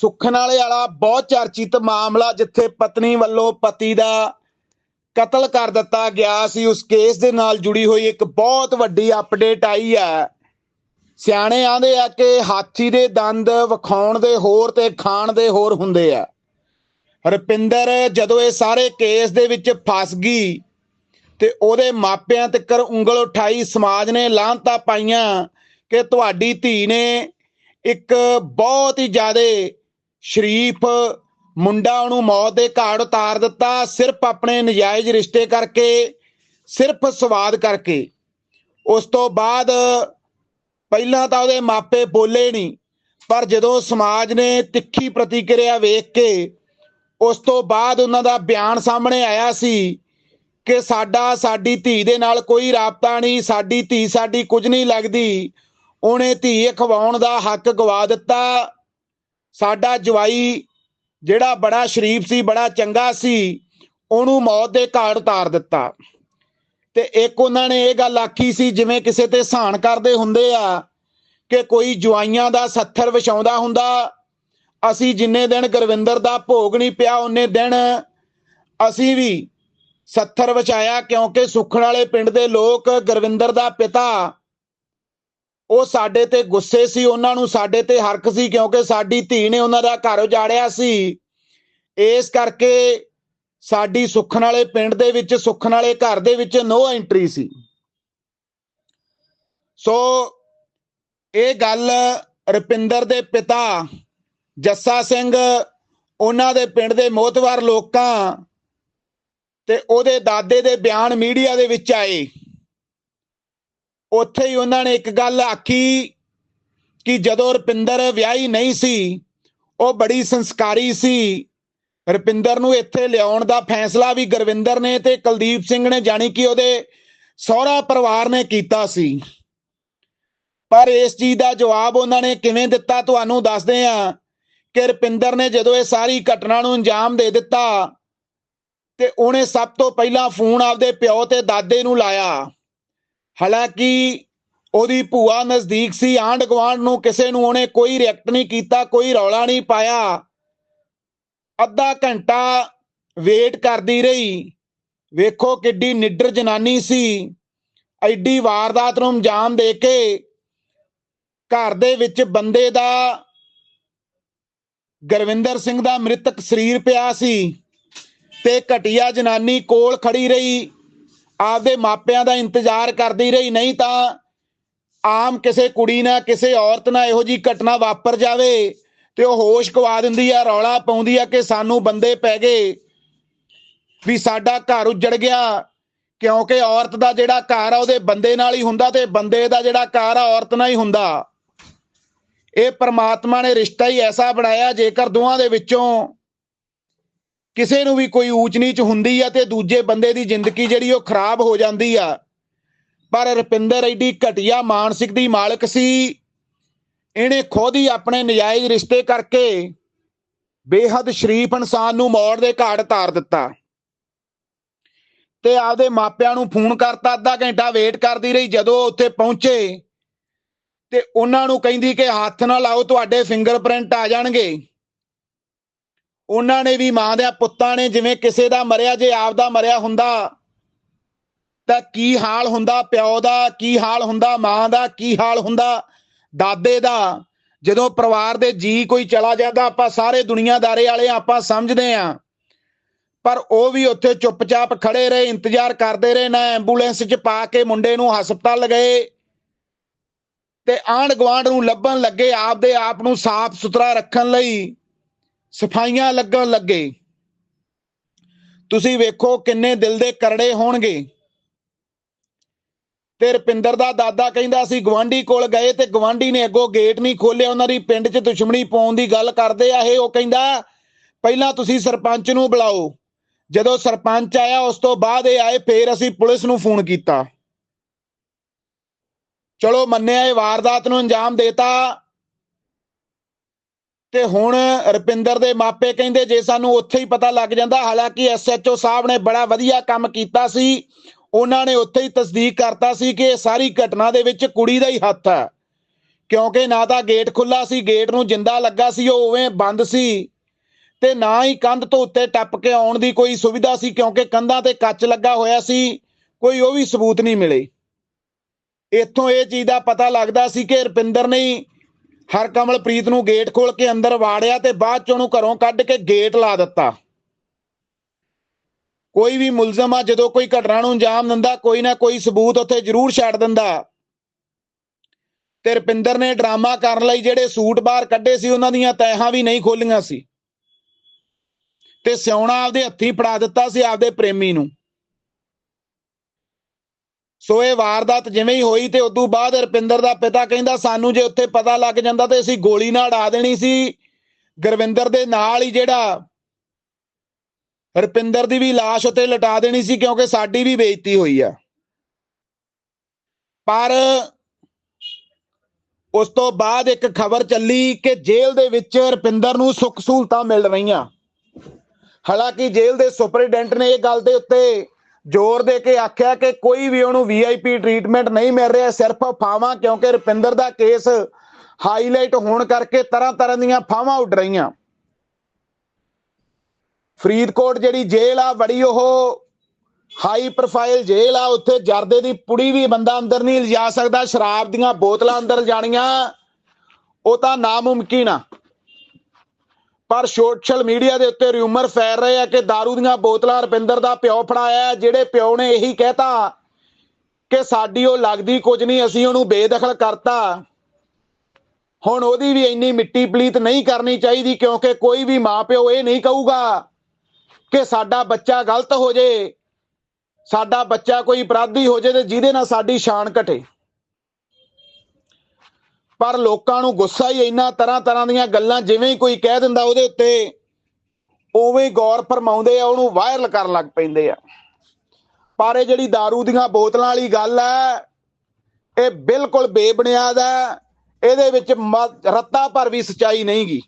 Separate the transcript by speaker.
Speaker 1: ਸੁਖਨ ਵਾਲੇ ਵਾਲਾ ਬਹੁਤ ਚਰਚਿਤ ਮਾਮਲਾ ਜਿੱਥੇ ਪਤਨੀ ਵੱਲੋਂ ਪਤੀ ਦਾ ਕਤਲ ਕਰ ਦਿੱਤਾ ਗਿਆ ਸੀ। ਉਸ ਕੇਸ ਦੇ ਨਾਲ ਜੁੜੀ ਹੋਈ ਇੱਕ ਬਹੁਤ ਵੱਡੀ ਅਪਡੇਟ ਆਈ ਹੈ। ਸਿਆਣੇ ਆਂਦੇ ਆ ਕਿ ਹਾਥੀ ਦੇ ਦੰਦ ਵਿਖਾਉਣ ਦੇ ਹੋਰ ਤੇ ਖਾਣ ਦੇ ਹੋਰ ਹੁੰਦੇ ਆ। ਰੁਪਿੰਦਰ, ਜਦੋਂ ਇਹ ਸਾਰੇ ਕੇਸ ਦੇ ਵਿੱਚ ਫਸ ਗਈ ਤੇ ਉਹਦੇ ਮਾਪਿਆਂ ਤੱਕ ਉਂਗਲ ਉਠਾਈ, ਸਮਾਜ ਨੇ ਲਾਂਤਾ ਪਾਈਆਂ ਕਿ ਤੁਹਾਡੀ ਧੀ ਨੇ ਇੱਕ ਬਹੁਤ ਹੀ ਜ਼ਿਆਦਾ ਸ਼ਰੀਫ ਮੁੰਡਾ ਉਹਨੂੰ ਮੌਤ ਦੇ ਘਾਟ ਉਤਾਰ ਦਿੱਤਾ, ਸਿਰਫ ਆਪਣੇ ਨਜਾਇਜ਼ ਰਿਸ਼ਤੇ ਕਰਕੇ, ਸਿਰਫ ਸਵਾਦ ਕਰਕੇ। ਉਸ ਤੋਂ ਬਾਅਦ ਪਹਿਲਾਂ ਤਾਂ ਉਹਦੇ ਮਾਪੇ ਬੋਲੇ ਨਹੀਂ, ਪਰ ਜਦੋਂ ਸਮਾਜ ਨੇ ਤਿੱਖੀ ਪ੍ਰਤੀਕਿਰਿਆ ਵੇਖ ਕੇ, ਉਸ ਤੋਂ ਬਾਅਦ ਉਹਨਾਂ ਦਾ ਬਿਆਨ ਸਾਹਮਣੇ ਆਇਆ ਸੀ ਕਿ ਸਾਡਾ, ਸਾਡੀ ਧੀ ਦੇ ਨਾਲ ਕੋਈ ਰਾਬਤਾ ਨਹੀਂ, ਸਾਡੀ ਧੀ ਸਾਡੀ ਕੁਝ ਨਹੀਂ ਲੱਗਦੀ, ਉਹਨੇ ਧੀ ਖਵਾਉਣ ਦਾ ਹੱਕ ਗਵਾ ਦਿੱਤਾ। ਸਾਡਾ ਜਵਾਈ ਜਿਹੜਾ ਬੜਾ ਸ਼ਰੀਫ ਸੀ, ਬੜਾ ਚੰਗਾ ਸੀ, ਉਹਨੂੰ ਮੌਤ ਦੇ ਘਾਟ ਉਤਾਰ ਦਿੱਤਾ। ਤੇ ਇੱਕ ਉਹਨਾਂ ਨੇ ਇਹ ਗੱਲ ਆਖੀ ਸੀ, ਜਿਵੇਂ ਕਿਸੇ ਤੇ ਸਹਾਨ ਕਰਦੇ ਹੁੰਦੇ ਆ ਕਿ ਕੋਈ ਜਵਾਈਆਂ ਦਾ ਸੱਥਰ ਵਿਛਾਉਂਦਾ ਹੁੰਦਾ, ਅਸੀਂ ਜਿੰਨੇ ਦਿਨ ਗੁਰਵਿੰਦਰ ਦਾ ਭੋਗ ਨਹੀਂ ਪਿਆ, ਉਹਨੇ ਦਿਨ ਅਸੀਂ ਵੀ ਸੱਥਰ ਵਿਛਾਇਆ, ਕਿਉਂਕਿ ਸੁਖਣ ਵਾਲੇ ਪਿੰਡ ਦੇ ਲੋਕ ਗੁਰਵਿੰਦਰ ਦਾ ਪਿਤਾ ਉਹ ਸਾਡੇ ਤੇ ਗੁੱਸੇ ਸੀ, ਉਹਨਾਂ ਨੂੰ ਸਾਡੇ ਤੇ ਹਰਕ ਸੀ, ਕਿਉਂਕਿ ਸਾਡੀ ਧੀ ਨੇ ਉਹਨਾਂ ਦਾ ਘਰ ਉਜਾੜਿਆ ਸੀ। ਇਸ ਕਰਕੇ ਸਾਡੀ ਸੁੱਖਣ ਵਾਲੇ ਪਿੰਡ ਦੇ ਵਿੱਚ, ਸੁੱਖਣ ਵਾਲੇ ਘਰ ਦੇ ਵਿੱਚ ਨੋ ਐਂਟਰੀ ਸੀ। ਸੋ ਇਹ ਗੱਲ ਰੁਪਿੰਦਰ ਦੇ ਪਿਤਾ ਜੱਸਾ ਸਿੰਘ, ਉਹਨਾਂ ਦੇ ਪਿੰਡ ਦੇ ਮੋਤਵਾਰ ਲੋਕਾਂ ਤੇ ਉਹਦੇ ਦਾਦੇ ਦੇ ਬਿਆਨ ਮੀਡੀਆ ਦੇ ਵਿੱਚ ਆਏ। ਉੱਥੇ ਹੀ ਉਹਨਾਂ ਨੇ ਇੱਕ ਗੱਲ ਆਖੀ ਕਿ ਜਦੋਂ ਰੁਪਿੰਦਰ ਵਿਆਹੀ ਨਹੀਂ ਸੀ, ਉਹ ਬੜੀ ਸੰਸਕਾਰੀ ਸੀ। ਰੁਪਿੰਦਰ ਨੂੰ ਇੱਥੇ ਲਿਆਉਣ ਦਾ ਫੈਸਲਾ ਵੀ ਗੁਰਵਿੰਦਰ ਨੇ ਤੇ ਕੁਲਦੀਪ ਸਿੰਘ ਨੇ, ਜਾਣੀ ਕਿ ਉਹਦੇ ਸਹੁਰਾ ਪਰਿਵਾਰ ਨੇ ਕੀਤਾ ਸੀ। ਪਰ ਇਸ ਚੀਜ਼ ਦਾ ਜਵਾਬ ਉਹਨਾਂ ਨੇ ਕਿਵੇਂ ਦਿੱਤਾ ਤੁਹਾਨੂੰ ਦੱਸਦੇ ਆ ਕਿ ਰੁਪਿੰਦਰ ਨੇ ਜਦੋਂ ਇਹ ਸਾਰੀ ਘਟਨਾ ਨੂੰ ਅੰਜਾਮ ਦੇ ਦਿੱਤਾ ਤੇ ਉਹਨੇ ਸਭ ਤੋਂ ਪਹਿਲਾਂ ਫੋਨ ਆਪਦੇ ਪਿਓ ਤੇ ਦਾਦੇ ਨੂੰ ਲਾਇਆ। ਹਾਲਾਂਕਿ ਉਹਦੀ ਭੂਆ ਨਜ਼ਦੀਕ ਸੀ, ਆਂਢ ਗਵਾਂਡ ਨੂੰ ਕਿਸੇ ਨੂੰ ਉਹਨੇ ਕੋਈ ਰਿਐਕਟ ਨਹੀਂ ਕੀਤਾ, ਕੋਈ ਰੌਲਾ ਨਹੀਂ ਪਾਇਆ। ਅੱਧਾ ਘੰਟਾ ਵੇਟ ਕਰਦੀ ਰਹੀ। ਵੇਖੋ ਕਿੱਡੀ ਨਿੱਡਰ ਜਨਾਨੀ ਸੀ। ਐਡੀ ਵਾਰਦਾਤ ਨੂੰ ਅੰਜਾਮ ਦੇ ਕੇ ਘਰ ਦੇ ਵਿੱਚ ਬੰਦੇ ਦਾ ਗੁਰਵਿੰਦਰ ਸਿੰਘ ਦਾ ਮ੍ਰਿਤਕ ਸਰੀਰ ਪਿਆ ਸੀ ਤੇ ਘਟਿਆ ਜਨਾਨੀ ਕੋਲ ਖੜੀ ਰਹੀ। ਆਪਦੇ ਮਾਪਿਆਂ ਦਾ ਇੰਤਜ਼ਾਰ ਕਰਦੀ ਰਹੀ, ਨਹੀਂ ਤਾਂ ਆਮ ਕਿਸੇ ਕੁੜੀ ਨਾਲ, ਕਿਸੇ ਔਰਤ ਨਾਲ ਇਹੋ ਜੀ ਘਟਨਾ ਵਾਪਰ ਜਾਵੇ ਤੇ ਉਹ ਹੋਸ਼ ਗਵਾ ਦਿੰਦੀ ਆ, ਰੌਲਾ ਪਾਉਂਦੀ ਆ ਕਿ ਸਾਨੂੰ ਬੰਦੇ ਪੈ ਗਏ ਵੀ ਸਾਡਾ ਘਰ ਉੱਜੜ ਗਿਆ। ਕਿਉਂਕਿ ਔਰਤ ਦਾ ਜਿਹੜਾ ਘਰ ਆ, ਉਹਦੇ ਬੰਦੇ ਨਾਲ ਹੀ ਹੁੰਦਾ ਤੇ ਬੰਦੇ ਦਾ ਜਿਹੜਾ ਘਰ ਆ, ਔਰਤ ਨਾਲ ਹੀ ਹੁੰਦਾ। ਇਹ ਪਰਮਾਤਮਾ ਨੇ ਰਿਸ਼ਤਾ ਹੀ ਐਸਾ ਬਣਾਇਆ, ਜੇਕਰ ਦੋਹਾਂ ਦੇ ਵਿੱਚੋਂ ਕਿਸੇ ਨੂੰ ਵੀ ਕੋਈ ਊਚ ਨੀਚ ਹੁੰਦੀ ਆ ਤੇ ਦੂਜੇ ਬੰਦੇ ਦੀ ਜ਼ਿੰਦਗੀ ਜਿਹੜੀ ਉਹ ਖਰਾਬ ਹੋ ਜਾਂਦੀ ਆ। ਪਰ ਰੁਪਿੰਦਰ ਐਡੀ ਘਟੀਆ ਮਾਨਸਿਕ ਦੀ ਮਾਲਕ ਸੀ। ਇਹਨੇ ਖੁਦ ਹੀ ਆਪਣੇ ਨਜਾਇਜ਼ ਰਿਸ਼ਤੇ ਕਰਕੇ ਬੇਹੱਦ ਸ਼ਰੀਫ ਇਨਸਾਨ ਨੂੰ ਮੌੜ ਦੇ ਘਾਟ ਧਾਰ ਦਿੱਤਾ। ਤੇ ਆਪਦੇ ਮਾਪਿਆਂ ਨੂੰ ਫੋਨ ਕਰਤਾ, ਅੱਧਾ ਘੰਟਾ ਵੇਟ ਕਰਦੀ ਰਹੀ, ਜਦੋਂ ਉੱਥੇ ਪਹੁੰਚੇ ਤੇ ਉਹਨਾਂ ਨੂੰ ਕਹਿੰਦੀ ਕਿ ਹੱਥ ਨਾ ਲਾਓ, ਤੁਹਾਡੇ ਫਿੰਗਰਪ੍ਰਿੰਟ ਆ ਜਾਣਗੇ। ਉਹਨਾਂ ਨੇ ਵੀ ਮਾਂ ਦੇ, ਪੁੱਤਾਂ ਨੇ ਜਿਵੇਂ ਕਿਸੇ ਦਾ ਮਰਿਆ, ਜੇ ਆਪ ਦਾ ਮਰਿਆ ਹੁੰਦਾ, ਤਾਂ ਕੀ ਹਾਲ ਹੁੰਦਾ ਪਿਓ ਦਾ, ਕੀ ਹਾਲ ਹੁੰਦਾ ਮਾਂ ਦਾ, ਕੀ ਹਾਲ ਹੁੰਦਾ ਦਾਦੇ ਦਾ? ਜਦੋਂ ਪਰਿਵਾਰ ਦੇ ਜੀ ਕੋਈ ਚਲਾ ਜਾਂਦਾ, ਆਪਾਂ ਸਾਰੇ ਦੁਨੀਆਦਾਰੇ ਵਾਲੇ ਆਪਾਂ ਸਮਝਦੇ ਆਂ ਪਰ ਉਹ ਵੀ ਉੱਥੇ ਚੁੱਪਚਾਪ ਖੜੇ ਰਹੇ, ਇੰਤਜ਼ਾਰ ਕਰਦੇ ਰਹੇ, ਨਾ ਐਂਬੂਲੈਂਸ 'ਚ ਪਾ ਕੇ ਮੁੰਡੇ ਨੂੰ ਹਸਪਤਾਲ ਗਏ ਤੇ ਆਂਢ ਗੁਆਂਢ ਨੂੰ ਲੱਭਣ ਲੱਗੇ, ਆਪਦੇ ਆਪ ਨੂੰ ਸਾਫ਼ ਸੁਥਰਾ ਰੱਖਣ ਲਈ। ਸਫਾਈਆਂ ਲੱਗਣ ਲੱਗੇ। ਤੁਸੀਂ ਵੇਖੋ ਕਿੰਨੇ ਦਿਲ ਦੇ ਕਰੜੇ ਹੋਣਗੇ। ਤੇ ਰਪਿੰਦਰ ਦਾ ਦਾਦਾ ਕਹਿੰਦਾ ਅਸੀਂ ਗਵਾਂਢੀ ਕੋਲ ਗਏ ਤੇ ਗਵਾਂਢੀ ਨੇ ਅੱਗੋਂ ਗੇਟ ਨਹੀਂ ਖੋਲਿਆ ਉਹਨਾਂ ਦੀ ਪਿੰਡ 'ਚ ਦੁਸ਼ਮਣੀ ਪਾਉਣ ਦੀ ਗੱਲ ਕਰਦੇ ਆ। ਇਹ ਉਹ ਕਹਿੰਦਾ, ਪਹਿਲਾਂ ਤੁਸੀਂ ਸਰਪੰਚ ਨੂੰ ਬੁਲਾਓ। ਜਦੋਂ ਸਰਪੰਚ ਆਇਆ, ਉਸ ਤੋਂ ਬਾਅਦ ਇਹ ਆਏ, ਫੇਰ ਅਸੀਂ ਪੁਲਿਸ ਨੂੰ ਫੋਨ ਕੀਤਾ। ਚਲੋ ਮੰਨਿਆ ਇਹ ਵਾਰਦਾਤ ਨੂੰ ਅੰਜਾਮ ਦੇਤਾ। ਤੇ ਹੁਣ ਰਪਿੰਦਰ ਦੇ ਮਾਪੇ ਕਹਿੰਦੇ ਜੇ ਸਾਨੂੰ ਉੱਥੇ ਹੀ ਪਤਾ ਲੱਗ ਜਾਂਦਾ, ਹਾਲਾਂਕਿ ਐਸਐਚਓ ਸਾਹਿਬ ਨੇ ਬੜਾ ਵਧੀਆ ਕੰਮ ਕੀਤਾ ਸੀ, ਉਹਨਾਂ ਨੇ ਉੱਥੇ ਹੀ ਤਸਦੀਕ ਕਰਤਾ ਸੀ ਕਿ ਇਹ ਸਾਰੀ ਘਟਨਾ ਦੇ ਵਿੱਚ ਕੁੜੀ ਦਾ ਹੀ ਹੱਥ ਹੈ। ਕਿਉਂਕਿ ਨਾ ਤਾਂ ਗੇਟ ਖੁੱਲਾ ਸੀ, ਗੇਟ ਨੂੰ ਜਿੰਦਾ ਲੱਗਾ ਸੀ, ਉਹ ਉਵੇਂ ਬੰਦ ਸੀ ਤੇ ਨਾ ਹੀ ਕੰਧ ਤੋਂ ਉੱਤੇ ਟੱਪ ਕੇ ਆਉਣ ਦੀ ਕੋਈ ਸੁਵਿਧਾ ਸੀ, ਕਿਉਂਕਿ ਕੰਧਾਂ ਤੇ ਕੱਚ ਲੱਗਾ ਹੋਇਆ ਸੀ, ਕੋਈ ਉਹ ਵੀ ਸਬੂਤ ਨਹੀਂ ਮਿਲੇ। ਇੱਥੋਂ ਇਹ ਚੀਜ਼ ਦਾ ਪਤਾ ਲੱਗਦਾ ਸੀ ਕਿ ਰੁਪਿੰਦਰ ਨੇ ਹਰਕਮਲਪ੍ਰੀਤ ਨੂੰ ਗੇਟ ਖੋਲ ਕੇ ਅੰਦਰ ਵਾੜਿਆ ਤੇ ਬਾਅਦ ਚ ਉਹਨੂੰ ਘਰੋਂ ਕੱਢ ਕੇ ਗੇਟ ਲਾ ਦਿੱਤਾ। ਕੋਈ ਵੀ ਮੁਲਜ਼ਮ ਆ, ਜਦੋਂ ਕੋਈ ਘਟਨਾ ਨੂੰ ਅੰਜਾਮ ਦਿੰਦਾ, ਕੋਈ ਨਾ ਕੋਈ ਸਬੂਤ ਉੱਥੇ ਜ਼ਰੂਰ ਛੱਡ ਦਿੰਦਾ। ਤੇ ਰੁਪਿੰਦਰ ਨੇ ਡਰਾਮਾ ਕਰਨ ਲਈ ਜਿਹੜੇ ਸੂਟ ਬਾਹਰ ਕੱਢੇ ਸੀ, ਉਹਨਾਂ ਦੀਆਂ ਤੈਹਾਂ ਵੀ ਨਹੀਂ ਖੋਲੀਆਂ ਸੀ। ਤੇ ਸਿਉਣਾ ਆਪਦੇ ਹੱਥੀ ਫੜਾ ਦਿੱਤਾ ਸੀ ਆਪਦੇ ਪ੍ਰੇਮੀ ਨੂੰ। ਸੋ ਇਹ ਵਾਰਦਾਤ ਜਿਵੇਂ ਹੀ ਹੋਈ ਤੇ ਉਦੋਂ ਬਾਅਦ ਰਪਿੰਦਰ ਦਾ ਪਿਤਾ ਕਹਿੰਦਾ, ਸਾਨੂੰ ਜੇ ਉੱਥੇ ਪਤਾ ਲੱਗ ਜਾਂਦਾ ਤੇ ਅਸੀਂ ਗੋਲੀ ਨਾਲ ਉਡਾ ਦੇਣੀ ਸੀ। ਗੁਰਵਿੰਦਰ ਦੇ ਨਾਲ ਹੀ ਜਿਹੜਾ ਰਪਿੰਦਰ ਦੀ ਵੀ ਲਾਸ਼ ਉੱਤੇ ਲਟਾ ਦੇਣੀ ਸੀ ਕਿਉਂਕਿ ਸਾਡੀ ਵੀ ਬੇਇੱਜ਼ਤੀ ਹੋਈ ਆ। ਪਰ ਉਸ ਤੋਂ ਬਾਅਦ ਇੱਕ ਖਬਰ ਚੱਲੀ ਕਿ ਜੇਲ੍ਹ ਦੇ ਵਿੱਚ ਰਪਿੰਦਰ ਨੂੰ ਸੁੱਖ ਸਹੂਲਤਾਂ ਮਿਲ ਰਹੀਆਂ। ਹਾਲਾਂਕਿ ਜੇਲ੍ਹ ਦੇ ਸੁਪਰਡੈਂਟ ਨੇ ਇਹ ਗੱਲ ਦੇ ਉੱਤੇ ਜ਼ੋਰ ਦੇ ਕੇ ਆਖਿਆ ਕਿ ਕੋਈ ਵੀ ਉਹਨੂੰ ਵੀਆਈਪੀ ਟ੍ਰੀਟਮੈਂਟ ਨਹੀਂ ਮਿਲ ਰਿਹਾ, ਸਿਰਫ ਫਾਵਾਂ, ਕਿਉਂਕਿ ਰੁਪਿੰਦਰ ਦਾ ਕੇਸ ਹਾਈਲਾਈਟ ਹੋਣ ਕਰਕੇ ਤਰ੍ਹਾਂ ਤਰ੍ਹਾਂ ਦੀਆਂ ਫਾਵਾਂ ਉੱਡ ਰਹੀਆਂ। ਫਰੀਦਕੋਟ ਜਿਹੜੀ ਜੇਲ੍ਹ ਆ, ਬੜੀ ਉਹ ਹਾਈ ਪ੍ਰੋਫਾਈਲ ਜੇਲ੍ਹ ਆ, ਉੱਥੇ ਜਰਦੇ ਦੀ ਪੁੜੀ ਵੀ ਬੰਦਾ ਅੰਦਰ ਨਹੀਂ ਲਿਜਾ ਸਕਦਾ, ਸ਼ਰਾਬ ਦੀਆਂ ਬੋਤਲਾਂ ਅੰਦਰ ਜਾਣੀਆਂ, ਉਹ ਤਾਂ ਨਾਮੁਮਕਿਨ ਆ। ਪਰ ਸੋਸ਼ਲ ਮੀਡੀਆ ਦੇ ਉੱਤੇ ਰਿਊਮਰ ਫੈਲ ਰਹੇ ਆ ਕਿ दारू ਦੀਆਂ ਬੋਤਲਾਂ ਰਪਿੰਦਰ ਦਾ ਪਿਓ ਫੜਾਇਆ ਜਿਹੜੇ ਪਿਓ ਨੇ ਇਹੀ ਕਹਿਤਾ ਕਿ ਸਾਡੀ ਉਹ ਲੱਗਦੀ ਕੁਝ ਨਹੀਂ, ਅਸੀਂ ਉਹਨੂੰ ਬੇਦਖਲ ਕਰਤਾ। ਹੁਣ ਉਹਦੀ ਵੀ ਇੰਨੀ ਮਿੱਟੀ ਪਲੀਤ ਨਹੀਂ ਕਰਨੀ ਚਾਹੀਦੀ, ਕਿਉਂਕਿ ਕੋਈ ਵੀ ਮਾਪਿਓ ਇਹ ਨਹੀਂ ਕਹੂਗਾ ਕਿ ਸਾਡਾ ਬੱਚਾ ਗਲਤ ਹੋ ਜੇ, ਸਾਡਾ ਬੱਚਾ ਕੋਈ ਅਪਰਾਧੀ ਹੋ ਜੇ ਤੇ ਜਿਹਦੇ ਨਾਲ ਸਾਡੀ ਸ਼ਾਨ ਘਟੇ। ਪਰ ਲੋਕਾਂ ਨੂੰ ਗੁੱਸਾ ਹੀ ਇੰਨਾ ਤਰ੍ਹਾਂ ਤਰ੍ਹਾਂ ਦੀਆਂ ਗੱਲਾਂ ਜਿਵੇਂ ਹੀ ਕੋਈ ਕਹਿ ਦਿੰਦਾ ਉਹਦੇ ਉੱਤੇ, ਉਵੇਂ ਹੀ ਗੌਰ ਫਰਮਾਉਂਦੇ ਆ, ਉਹਨੂੰ ਵਾਇਰਲ ਕਰਨ ਲੱਗ ਪੈਂਦੇ ਆ। ਪਰ ਇਹ ਜਿਹੜੀ दारू ਦੀਆਂ ਬੋਤਲਾਂ ਵਾਲੀ ਗੱਲ ਹੈ ਇਹ ਬਿਲਕੁਲ ਬੇਬੁਨਿਆਦ ਹੈ ਇਹਦੇ ਵਿੱਚ ਮ- ਰੱਤਾ ਭਰ ਵੀ ਸਚਾਈ ਨਹੀਂ ਗੀ